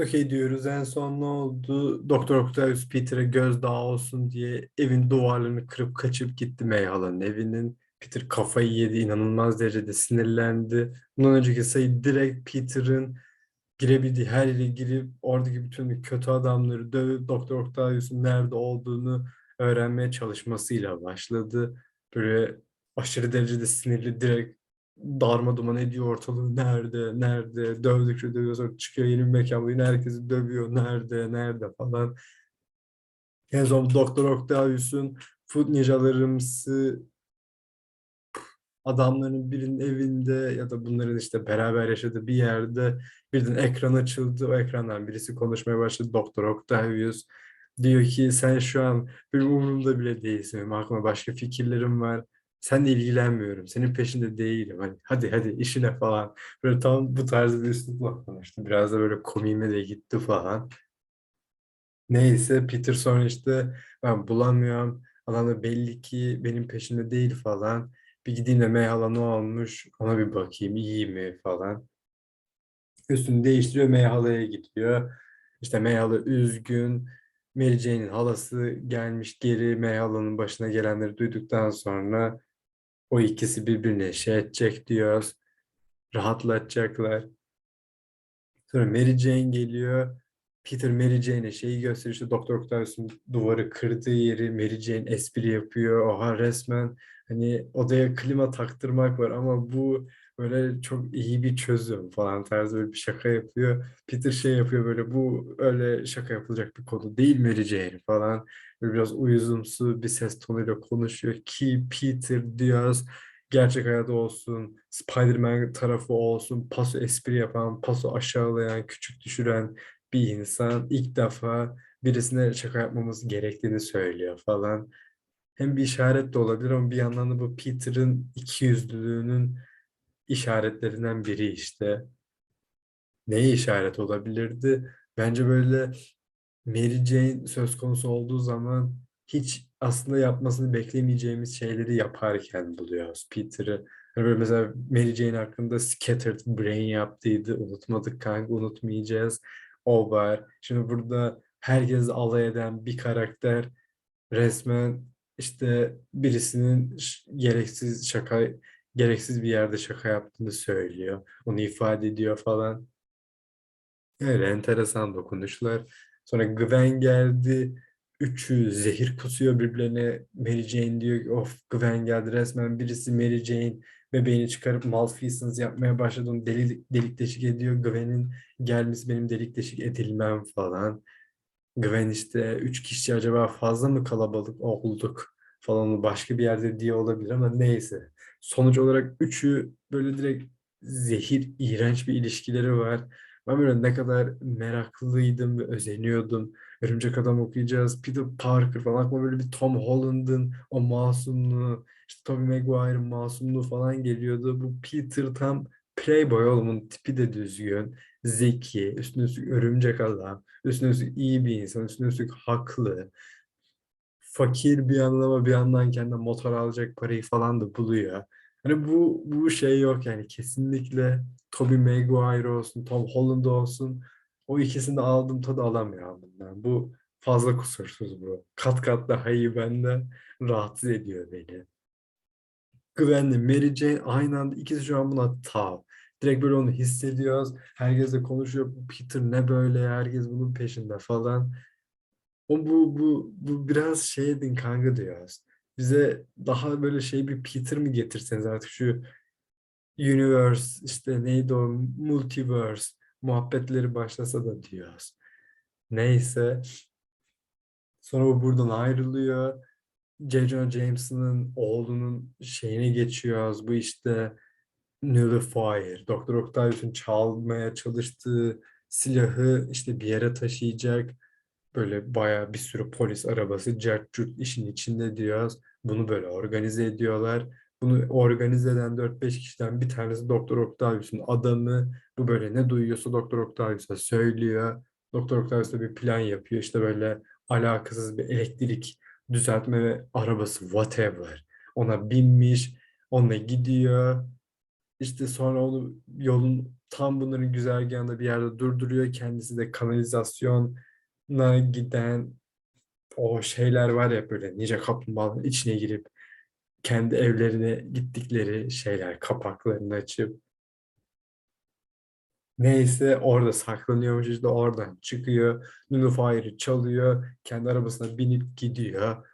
Okey diyoruz. En son ne oldu? Doktor Octavius Peter'a gözdağı olsun diye evin duvarlarını kırıp kaçıp gitti Mayhala'nın evinin. Peter kafayı yedi. inanılmaz derecede sinirlendi. Bundan önceki sayı direkt Peter'ın girebildiği her yere girip oradaki bütün kötü adamları dövüp Doktor Octavius'un nerede olduğunu öğrenmeye çalışmasıyla başladı. Böyle aşırı derecede sinirli direkt darma duman ediyor ortalığı. Nerede, nerede? Dövdükçe dövüyor sonra çıkıyor yeni bir mekan buluyor. Herkesi dövüyor. Nerede, nerede falan. En son Doktor Octavius'un Food Ninjalarımsı adamların birinin evinde ya da bunların işte beraber yaşadığı bir yerde birden ekran açıldı. O ekrandan birisi konuşmaya başladı. Doktor Octavius diyor ki sen şu an benim umurumda bile değilsin. Benim aklıma başka fikirlerim var. Seninle ilgilenmiyorum. Senin peşinde değilim. Hani hadi hadi işine falan. Böyle tam bu tarz bir üslupla konuştu. Biraz da böyle komiğime de gitti falan. Neyse Peter sonra işte ben bulamıyorum. Adam da belli ki benim peşimde değil falan. Bir gideyim de Meyhala ne olmuş ona bir bakayım iyi mi falan. Üstünü değiştiriyor Meyhala'ya gidiyor. İşte Meyhala üzgün. Mary Jane'in halası gelmiş geri Meyhala'nın başına gelenleri duyduktan sonra o ikisi birbirine şey edecek diyoruz. Rahatlatacaklar. Sonra Mary Jane geliyor. Peter Mary Jane'e şeyi gösteriyor. İşte Doktor Octavius'un duvarı kırdığı yeri Mary Jane espri yapıyor. Oha resmen hani odaya klima taktırmak var ama bu böyle çok iyi bir çözüm falan tarzı böyle bir şaka yapıyor. Peter şey yapıyor böyle bu öyle şaka yapılacak bir konu değil Mary Jane falan. Böyle biraz uyuzumsu bir ses tonuyla konuşuyor ki Peter diyoruz gerçek hayatı olsun, Spider-Man tarafı olsun, paso espri yapan, paso aşağılayan, küçük düşüren bir insan ilk defa birisine şaka yapmamız gerektiğini söylüyor falan. Hem bir işaret de olabilir ama bir yandan da bu Peter'ın ikiyüzlülüğünün işaretlerinden biri işte. Neye işaret olabilirdi? Bence böyle Mary Jane söz konusu olduğu zaman hiç aslında yapmasını beklemeyeceğimiz şeyleri yaparken buluyoruz Peter'ı. Hani böyle mesela Mary Jane hakkında Scattered Brain yaptıydı. Unutmadık kanka unutmayacağız. O var. Şimdi burada herkes alay eden bir karakter resmen işte birisinin gereksiz şaka gereksiz bir yerde şaka yaptığını söylüyor. Onu ifade ediyor falan. Öyle enteresan dokunuşlar. Sonra Gwen geldi. Üçü zehir kusuyor birbirlerine. Mary Jane diyor ki of Gwen geldi resmen birisi Mary Jane bebeğini çıkarıp malfeasance yapmaya başladı. Onu delik, delik deşik ediyor. Gwen'in gelmesi benim delik deşik edilmem falan. Gwen işte üç kişi acaba fazla mı kalabalık olduk falan başka bir yerde diye olabilir ama neyse. Sonuç olarak üçü böyle direkt zehir, iğrenç bir ilişkileri var. Ben böyle ne kadar meraklıydım ve özeniyordum. Örümcek Adam okuyacağız. Peter Parker falan aklıma böyle bir Tom Holland'ın o masumluğu, işte Tobey Maguire'ın masumluğu falan geliyordu. Bu Peter tam Playboy oğlumun tipi de düzgün, zeki, üstüne üstlük örümcek adam, üstüne üstlük iyi bir insan, üstüne üstlük haklı. Fakir bir yandan bir yandan kendine motor alacak parayı falan da buluyor. Hani bu bu şey yok yani kesinlikle Tobey Maguire olsun, Tom Holland olsun o ikisini de aldım tadı alamıyorum bundan. Bu fazla kusursuz bu. Kat kat daha iyi bende rahatsız ediyor beni. Gwen'le Mary Jane aynı anda ikisi şu an buna tav. Direkt böyle onu hissediyoruz. Herkes de konuşuyor. Peter ne böyle? Herkes bunun peşinde falan. O bu bu bu biraz şey edin kanka diyoruz. Bize daha böyle şey bir Peter mi getirseniz artık şu universe işte neydi o multiverse muhabbetleri başlasa da diyoruz. Neyse. Sonra o buradan ayrılıyor. J. Jonah Jameson'ın oğlunun şeyine geçiyoruz. Bu işte Nullifier. Doktor Octavius'un çalmaya çalıştığı silahı işte bir yere taşıyacak. Böyle bayağı bir sürü polis arabası curt işin içinde diyoruz. Bunu böyle organize ediyorlar. Bunu organize eden 4-5 kişiden bir tanesi Doktor Octavius'un adamı. Bu böyle ne duyuyorsa Doktor Octavius'a söylüyor. Doktor Octavius da bir plan yapıyor. İşte böyle alakasız bir elektrik düzeltme arabası whatever. Ona binmiş. Onunla gidiyor. İşte sonra onu yolun tam bunların güzergahında bir yerde durduruyor. Kendisi de kanalizasyona giden o şeyler var ya böyle nice kaplumbağaların içine girip kendi evlerine gittikleri şeyler kapaklarını açıp neyse orada saklanıyormuş işte oradan çıkıyor. Nullifier çalıyor. Kendi arabasına binip gidiyor.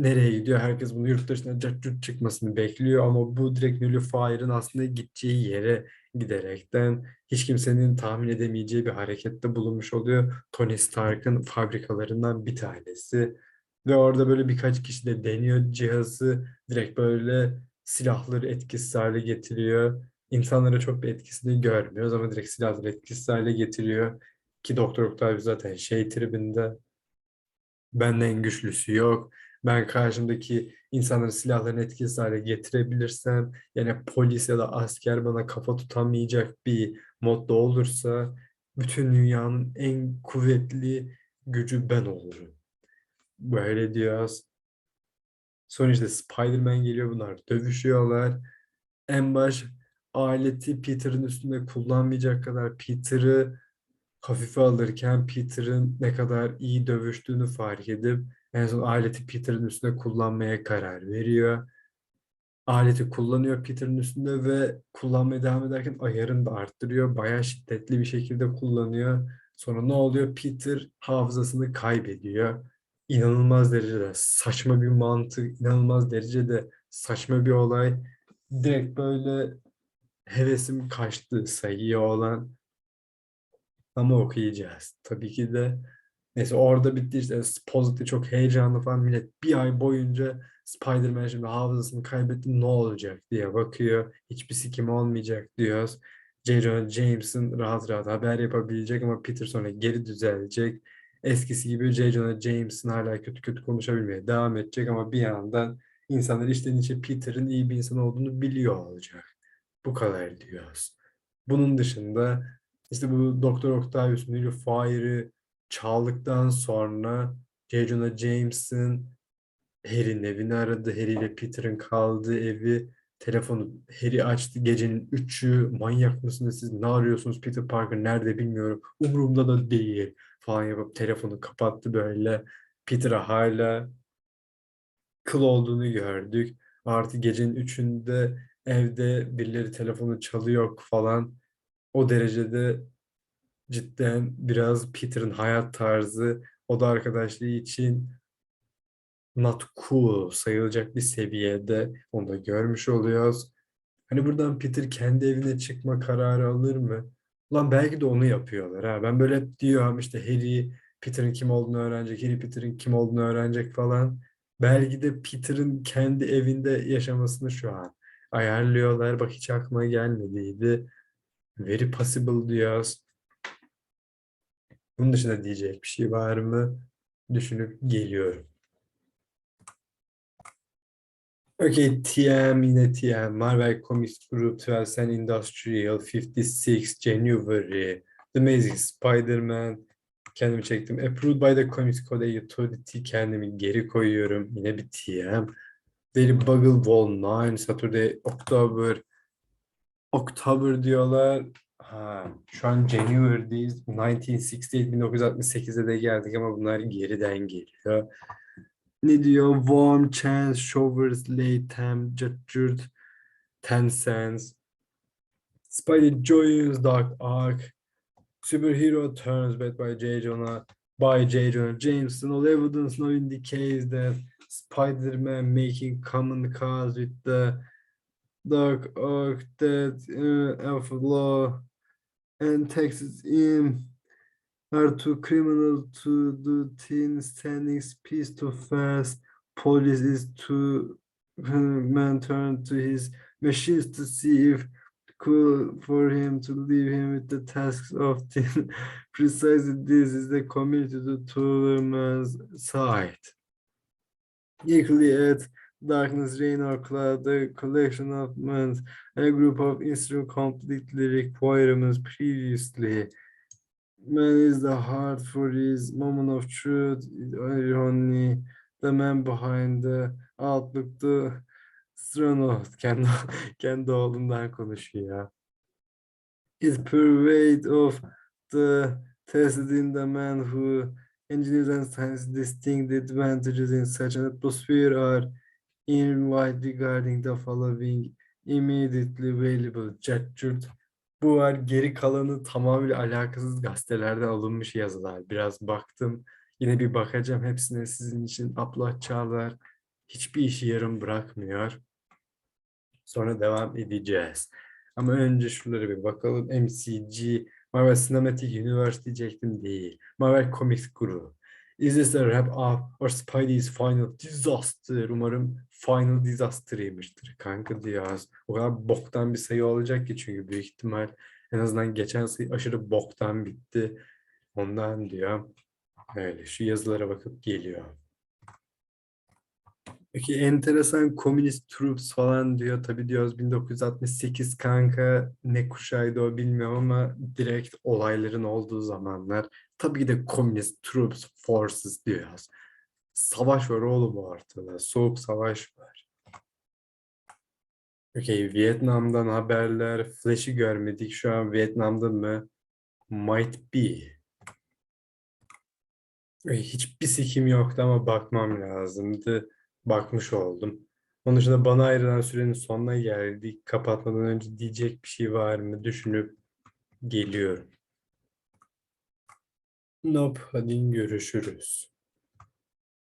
Nereye gidiyor? Herkes bunu yurt dışına curt çıkmasını bekliyor ama bu direkt Nullifier'ın aslında gideceği yere giderekten hiç kimsenin tahmin edemeyeceği bir harekette bulunmuş oluyor. Tony Stark'ın fabrikalarından bir tanesi. Ve orada böyle birkaç kişi de deniyor cihazı direkt böyle silahları etkisiz hale getiriyor. İnsanlara çok bir etkisini görmüyoruz ama direkt silahları etkisiz hale getiriyor. Ki Doktor Octavius zaten şey tribinde benden güçlüsü yok. Ben karşımdaki insanların silahlarını etkisiz hale getirebilirsem yani polis ya da asker bana kafa tutamayacak bir modda olursa bütün dünyanın en kuvvetli gücü ben olurum. Böyle diyoruz. Sonra işte Spider-Man geliyor bunlar dövüşüyorlar. En baş aleti Peter'ın üstünde kullanmayacak kadar Peter'ı hafife alırken Peter'ın ne kadar iyi dövüştüğünü fark edip en son aleti Peter'ın üstünde kullanmaya karar veriyor. Aleti kullanıyor Peter'ın üstünde ve kullanmaya devam ederken ayarını da arttırıyor. Bayağı şiddetli bir şekilde kullanıyor. Sonra ne oluyor? Peter hafızasını kaybediyor. İnanılmaz derecede saçma bir mantık, inanılmaz derecede saçma bir olay. Direkt böyle hevesim kaçtı sayıya olan ama okuyacağız. Tabii ki de neyse orada bitti işte Supposedly çok heyecanlı falan millet bir ay boyunca Spider-Man şimdi hafızasını kaybetti ne olacak diye bakıyor. Hiçbir sikim olmayacak diyoruz. J. Jonah Jameson rahat rahat haber yapabilecek ama Peter sonra geri düzelecek. Eskisi gibi J. Jonah Jameson hala kötü kötü konuşabilmeye devam edecek ama bir yandan insanlar içten içe Peter'ın iyi bir insan olduğunu biliyor olacak. Bu kadar diyoruz. Bunun dışında işte bu Doktor Octavius Nullifire'ı çaldıktan sonra J. Jonah Jameson Harry'nin evini aradı. Harry ile Peter'ın kaldığı evi telefonu Harry açtı. Gecenin üçü manyak mısınız siz? Ne arıyorsunuz? Peter Parker nerede bilmiyorum. Umurumda da değil falan yapıp telefonu kapattı böyle. Peter'a hala kıl olduğunu gördük. Artı gecenin üçünde evde birileri telefonu çalıyor falan. O derecede cidden biraz Peter'ın hayat tarzı oda arkadaşlığı için not cool sayılacak bir seviyede onu da görmüş oluyoruz. Hani buradan Peter kendi evine çıkma kararı alır mı? Lan belki de onu yapıyorlar ha. Ben böyle hep diyorum işte Harry Peter'ın kim olduğunu öğrenecek, Harry Peter'ın kim olduğunu öğrenecek falan. Belki de Peter'ın kendi evinde yaşamasını şu an ayarlıyorlar. Bak hiç aklıma gelmediydi. Very possible diyoruz. Bunun dışında diyecek bir şey var mı? Düşünüp geliyorum. Okay, TM yine TM. Marvel Comics Group 12 and Industrial 56 January. The Amazing Spider-Man. Kendimi çektim. Approved by the Comics Code Authority. Kendimi geri koyuyorum. Yine bir TM. Daily Bugle Wall 9. Saturday, October. October diyorlar. Ha, şu an January'deyiz. 1968, 1968'e de geldik ama bunlar geriden geliyor. Ne diyor? Warm chance, showers, late time, judged, ten cents. Spidey joins Dark Ark. Superhero turns back by J. Jonah by J. Jonah Jameson. All evidence now indicates that Spider-Man making common cause with the Dark Ark that uh, Alpha Law and Texas in are too criminal to do things standing peace too fast. Police is too man turn to his machines to see if cool for him to leave him with the tasks of the precisely this is the community to Tullerman's side. Equally at darkness, rain or cloud, the collection of men, a group of instrument completely requirements previously. Man is the heart for his moment of truth, only the man behind the outlook, the astronaut. Kendi, kendi oğlundan konuşuyor. is pervade of the tested in the man who engineers and science distinct advantages in such an atmosphere are invite regarding the following immediately available chat Bu var geri kalanı tamamıyla alakasız gazetelerden alınmış yazılar. Biraz baktım. Yine bir bakacağım hepsine sizin için upload çağlar. Hiçbir işi yarım bırakmıyor. Sonra devam edeceğiz. Ama önce şunlara bir bakalım. MCG, Marvel Cinematic Universe diyecektim değil. Marvel Comics Guru. Is this a wrap up or Spidey's final disaster? Umarım final disaster'ıymıştır. Kanka diyoruz. O kadar boktan bir sayı olacak ki çünkü büyük ihtimal en azından geçen sayı aşırı boktan bitti. Ondan diyor. Öyle şu yazılara bakıp geliyor. Peki enteresan komünist troops falan diyor. Tabii diyoruz 1968 kanka ne kuşaydı o bilmiyorum ama direkt olayların olduğu zamanlar. Tabii ki de komünist troops forces diyoruz. Savaş var oğlum ortada. Soğuk savaş var. Okey, Vietnam'dan haberler. Flash'ı görmedik. Şu an Vietnam'da mı? Might be. Hiçbir sikim yoktu ama bakmam lazımdı. Bakmış oldum. Onun dışında bana ayrılan sürenin sonuna geldik. Kapatmadan önce diyecek bir şey var mı düşünüp geliyorum. Nope, hadi görüşürüz.